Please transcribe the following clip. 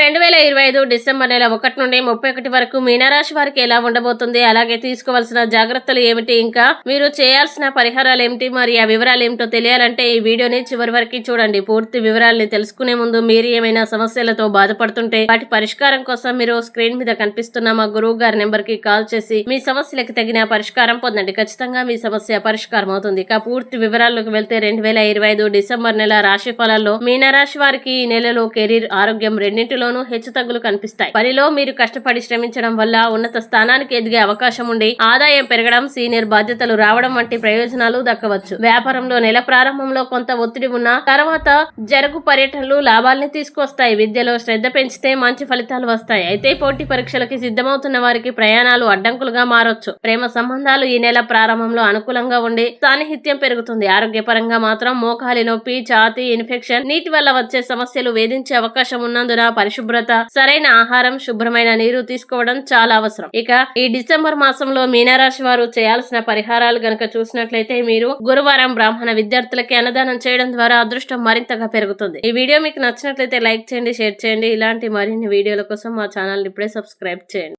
రెండు వేల ఇరవై ఐదు డిసెంబర్ నెల ఒకటి నుండి ముప్పై ఒకటి వరకు మీనరాశి వారికి ఎలా ఉండబోతుంది? అలాగే తీసుకోవాల్సిన జాగ్రత్తలు ఏమిటి? ఇంకా మీరు చేయాల్సిన పరిహారాలు ఏమిటి? మరి ఆ వివరాలు ఏమిటో తెలియాలంటే ఈ వీడియోని చివరి వరకు చూడండి. పూర్తి వివరాల్ని తెలుసుకునే ముందు మీరు ఏమైనా సమస్యలతో బాధపడుతుంటే వాటి పరిష్కారం కోసం మీరు స్క్రీన్ మీద కనిపిస్తున్న మా గురువు గారి నెంబర్కి కాల్ చేసి మీ సమస్యలకు తగిన పరిష్కారం పొందండి. ఖచ్చితంగా మీ సమస్య పరిష్కారం అవుతుంది. ఇక పూర్తి వివరాల్లోకి వెళ్తే రెండు వేల ఇరవై ఐదు డిసెంబర్ నెల రాశి ఫలాల్లో మీనరాశి వారికి ఈ నెలలో కెరీర్ ఆరోగ్యం హెచ్చు హెచ్చుతగ్గులు కనిపిస్తాయి. పనిలో మీరు కష్టపడి శ్రమించడం వల్ల ఉన్నత స్థానానికి ఎదిగే అవకాశం ఉండి ఆదాయం పెరగడం సీనియర్ బాధ్యతలు రావడం వంటి ప్రయోజనాలు దక్కవచ్చు. వ్యాపారంలో నెల ప్రారంభంలో కొంత ఒత్తిడి ఉన్నా తర్వాత జరుగు పర్యటనలు లాభాల్ని తీసుకొస్తాయి. విద్యలో శ్రద్ధ పెంచితే మంచి ఫలితాలు వస్తాయి. అయితే పోటీ పరీక్షలకి సిద్ధమవుతున్న వారికి ప్రయాణాలు అడ్డంకులుగా మారొచ్చు. ప్రేమ సంబంధాలు ఈ నెల ప్రారంభంలో అనుకూలంగా ఉండి సాన్నిహిత్యం పెరుగుతుంది. ఆరోగ్యపరంగా మాత్రం మోకాలి నొప్పి ఛాతీ ఇన్ఫెక్షన్ నీటి వల్ల వచ్చే సమస్యలు వేధించే అవకాశం ఉన్నందున పరిశుభ్రత సరైన ఆహారం శుభ్రమైన నీరు తీసుకోవడం చాలా అవసరం. ఇక ఈ డిసెంబర్ మాసంలో మీనరాశి వారు చేయాల్సిన పరిహారాలు గనక చూసినట్లయితే మీరు గురువారం బ్రాహ్మణ విద్యార్థులకి అన్నదానం చేయడం ద్వారా అదృష్టం మరింతగా పెరుగుతుంది. ఈ వీడియో మీకు నచ్చినట్లయితే లైక్ చేయండి షేర్ చేయండి. ఇలాంటి మరిన్ని వీడియోల కోసం మా ఛానల్ ఇప్పుడే సబ్స్క్రైబ్ చేయండి.